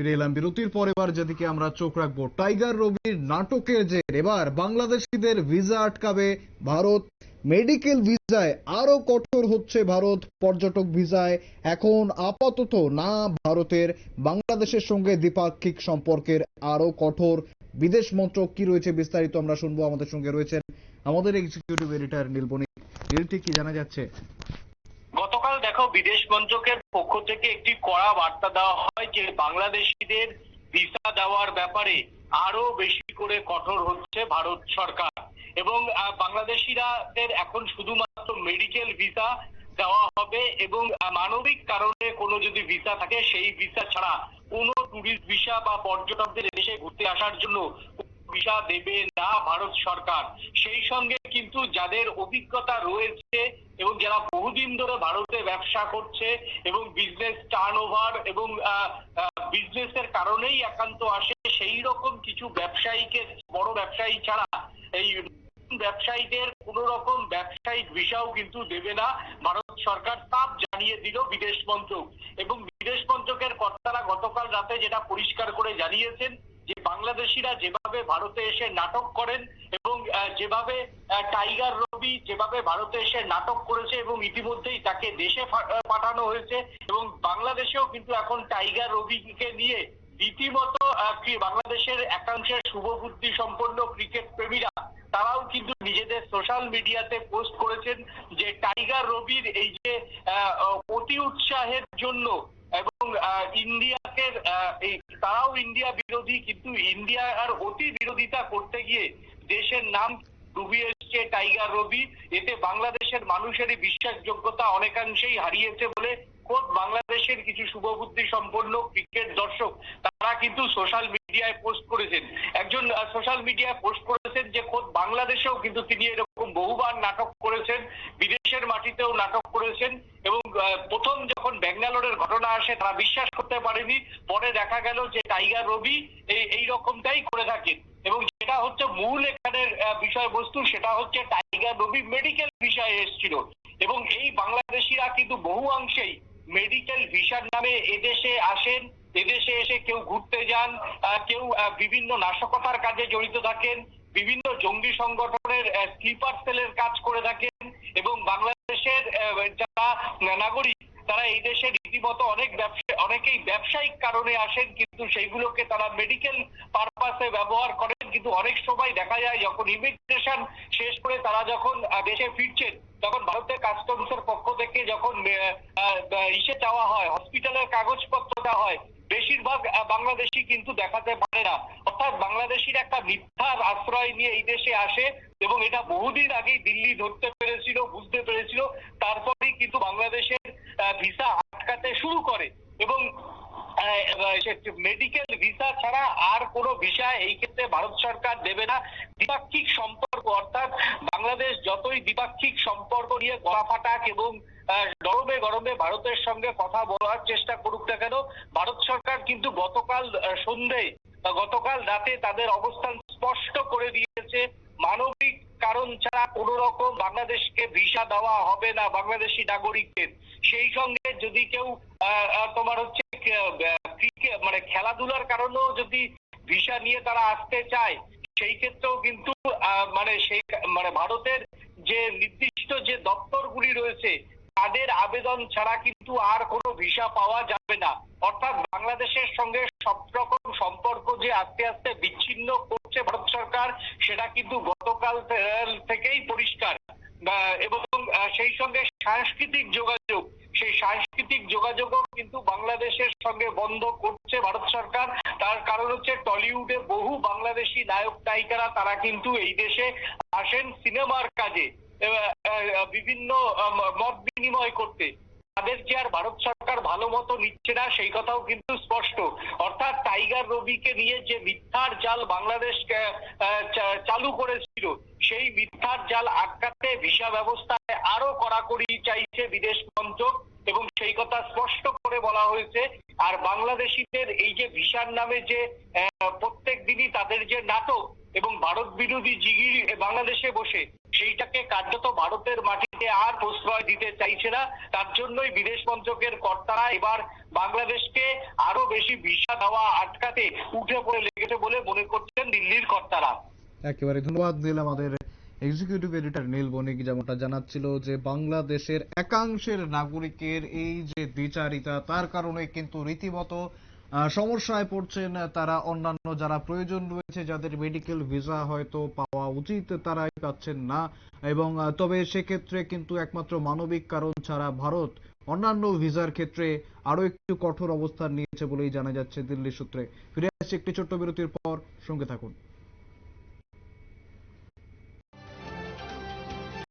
ফিরে এলাম বিরতির পর এবার যেদিকে আমরা চোখ রাখব, টাইগার রবির নাটকের যে এবার বাংলাদেশিদের ভিসা আটকাবে ভারত, মেডিকেল ভিসায় আরও কঠোর হচ্ছে ভারত, পর্যটক ভিসায় এখন আপাতত না ভারতের, বাংলাদেশের সঙ্গে দ্বিপাক্ষিক সম্পর্কের আরও কঠোর। বিদেশ মন্ত্রক কি রয়েছে বিস্তারিত আমরা শুনব। আমাদের সঙ্গে রয়েছেন আমাদের এক্সিকিউটিভ এডিটর নীলবণী। নীলটি কি জানা যাচ্ছে? দেখো, বিদেশ মন্ত্রকের পক্ষ থেকে একটি কড়া বার্তা দেওয়া হয় যে বাংলাদেশিদের ভিসা দেওয়ার ব্যাপারে আরও বেশি করে কঠোর হচ্ছে ভারত সরকার। এবং বাংলাদেশিরাদের এখন শুধুমাত্র মেডিকেল ভিসা দেওয়া হবে এবং মানবিক কারণে কোনো যদি ভিসা থাকে, সেই ভিসা ছাড়া কোনো টুরিস্ট ভিসা বা পর্যটকদের এদেশে ঘুরতে আসার জন্য ভিসা দেবে না ভারত সরকার। সেই সঙ্গে কিন্তু যাদের অভিজ্ঞতা রয়েছে এবং যারা বহুদিন ধরে ভারতে ব্যবসা করছে এবং বিজনেস টার্ন ওভার এবং বিজনেসের কারণেই একান্ত আসে, সেই রকম কিছু ব্যবসায়ীকে, বড় ব্যবসায়ী ছাড়া এই ব্যবসায়ীদের কোন রকম ব্যবসায়িক ভিসাও কিন্তু দেবে না ভারত সরকার সাফ জানিয়ে দিল বিদেশ মন্ত্রক। এবং বিদেশ মন্ত্রকের কর্তারা গতকাল রাতে যেটা পরিষ্কার করে জানিয়েছেন, যে বাংলাদেশিরা যেভাবে ভারতে এসে নাটক করেন এবং যেভাবে টাইগার রবি যেভাবে ভারতে এসে নাটক করেছে এবং ইতিমধ্যেই তাকে দেশে পাঠানো হয়েছে এবং বাংলাদেশেও কিন্তু এখন টাইগার রবিকে নিয়ে রীতিমতো বাংলাদেশের একাংশের শুভবুদ্ধি সম্পন্ন ক্রিকেট প্রেমীরা, তারাও কিন্তু নিজেদের সোশ্যাল মিডিয়াতে পোস্ট করেছেন যে টাইগার রবির এই যে অতি উৎসাহের জন্য ইন্ডিয়াকে তারাও ইন্ডিয়া বিরোধী, কিন্তু ইন্ডিয়া আর অতি বিরোধিতা করতে গিয়ে দেশের নাম ডুবিয়ে এসছে টাইগার রবি। এতে বাংলাদেশের মানুষেরই বিশ্বাসযোগ্যতা অনেকাংশেই হারিয়েছে বলে খোদ বাংলাদেশের কিছু শুভবুদ্ধি সম্পন্ন ক্রিকেট দর্শক, তারা কিন্তু সোশ্যাল মিডিয়ায় পোস্ট করেছেন। একজন সোশ্যাল মিডিয়ায় পোস্ট করেছেন যে খোদ বাংলাদেশেও কিন্তু তিনি এরকম বহুবার নাটক করেছেন, বিদেশের মাটিতেও নাটক করেছেন এবং প্রথম যখন ব্যাঙ্গালোরের ঘটনা আসে তারা বিশ্বাস করতে পারেনি, পরে দেখা গেল যে টাইগার রবি এই রকমটাই করে থাকেন। এবং যেটা হচ্ছে মূল এখানের বিষয়বস্তু সেটা হচ্ছে টাইগার রবি মেডিকেল বিষয়ে এসেছিল। এবং এই বাংলাদেশিরা কিন্তু বহু অংশেই মেডিকেল ভিসার নামে এদেশে আসেন, এদেশে এসে কেউ ঘুরতে যান কেউ বিভিন্ন নাশকতার কাজে জড়িত থাকেন বিভিন্ন জঙ্গি সংগঠনের স্লিপার সেলের কাজ করে থাকেন এবং বাংলাদেশের যারা নাগরিক, তারা এই দেশে রীতিমতো অনেক ব্যবসা, অনেকেই ব্যবসায়িক কারণে আসেন, কিন্তু সেইগুলোকে তারা মেডিকেল পারপাসে ব্যবহার করেন। কিন্তু অনেক সময় দেখা যায়, যখন ইমিগ্রেশন শেষ করে তারা যখন দেশে ফিরছেন, তখন ভারতের কাস্টমসের পক্ষ থেকে যখন ইসে চাওয়া হয় হসপিটালের কাগজপত্র দেওয়া হয় বেশিরভাগ বাংলাদেশি কিন্তু দেখাতে পারে না। অর্থাৎ বাংলাদেশির একটা মিথ্যার আশ্রয় নিয়ে এই দেশে আসে এবং এটা বহুদিন আগেই দিল্লি ধরতে পেরেছিল, বুঝতে পেরেছিল। তারপরেই কিন্তু বাংলাদেশের ভিসা আটকাতে শুরু করে এবং মেডিকেল ভিসা ছাড়া আর কোনো ভিসা এই ক্ষেত্রে ভারত সরকার দেবে না। দ্বিপাক্ষিক সম্পর্ক, অর্থাৎ বাংলাদেশ যতই দ্বিপাক্ষিক সম্পর্ক নিয়ে গলা ফাটাক এবং গরমে গরমে ভারতের সঙ্গে কথা বলার চেষ্টা করুক না কেন, ভারত সরকার কিন্তু গতকাল বা গতকাল রাতে তাদের অবস্থান স্পষ্ট করে দিয়েছে। মানবিক কারণ ছাড়া কোন রকম বাংলাদেশকে ভিসা দেওয়া হবে না বাংলাদেশি নাগরিকদের। সেই সঙ্গে যদি কেউ তোমার হচ্ছে মানে খেলাধুলার কারণেও যদি ভিসা নিয়ে তারা আসতে চায়, সেই ক্ষেত্রেও কিন্তু মানে সেই মানে ভারতের যে নির্দিষ্ট যে দপ্তরগুলি রয়েছে তাদের আবেদন ছাড়া কিন্তু আর কোনো ভিসা পাওয়া যাবে না। অর্থাৎ বাংলাদেশের সঙ্গে সব রকম সম্পর্ক যে আস্তে আস্তে বিচ্ছিন্ন করছে ভারত সরকার, সেটা কিন্তু গতকাল থেকেই পরিষ্কার। এবং সেই সঙ্গে সাংস্কৃতিক যোগাযোগ, সেই সাংস্কৃতিক যোগাযোগও কিন্তু বাংলাদেশের সঙ্গে বন্ধ করছে ভারত সরকার। তার কারণ হচ্ছে টলিউডে বহু বাংলাদেশি নায়ক নায়িকারা তারা কিন্তু এই দেশে আসেন সিনেমার কাজে। বিভিন্ন মত বিনিময় করতে। তাদের যে আর ভারত সরকার ভালো মতো নিচ্ছে না, সেই কথাও কিন্তু স্পষ্ট। অর্থাৎ টাইগার রবিকে নিয়ে যে মিথ্যার জাল বাংলাদেশ চালু করেছিল, সেই মিথ্যার জাল আটকাতে ভিসা ব্যবস্থায় আরও কড়াকড়ি চাইছে বিদেশ মন্ত্রক এবং সেই কথা স্পষ্ট করে বলা হয়েছে। আর বাংলাদেশিদের এই যে ভিসার নামে যে প্রত্যেক দিনই তাদের যে নাটক এবং ভারত বিরোধী জিগির বাংলাদেশে বসে, সেইটাকে কার্যত ভারতের মাটিতে আর প্রশ্রয় দিতে চাইছে না। তার জন্যই বিদেশ মন্ত্রকের কর্তারা এবার বাংলাদেশকে আরও বেশি ভিসা দেওয়া আটকাতে উঠে পড়ে লেগেছে বলে মনে করছেন দিল্লির কর্তারা। একেবারে ধন্যবাদ নীল আমাদের এক্সিকিউটিভ এডিটর নীল বণিক যেমনটা জানাচ্ছিল যে বাংলাদেশের একাংশের নাগরিকের এই যে দ্বিচারিতা, তার কারণে কিন্তু রীতিমতো সমস্যায় পড়ছেন তারা। অন্যান্য যারা প্রয়োজন রয়েছে, যাদের মেডিকেল ভিসা হয়তো পাওয়া উচিত, তারাই পাচ্ছেন না। এবং তবে সেক্ষেত্রে কিন্তু একমাত্র মানবিক কারণ ছাড়া ভারত অন্যান্য ভিসার ক্ষেত্রে আরও একটু কঠোর অবস্থান নিয়েছে বলেই জানা যাচ্ছে দিল্লি সূত্রে। ফিরে আসছে একটি ছোট্ট বিরতির পর। সঙ্গে থাকুন।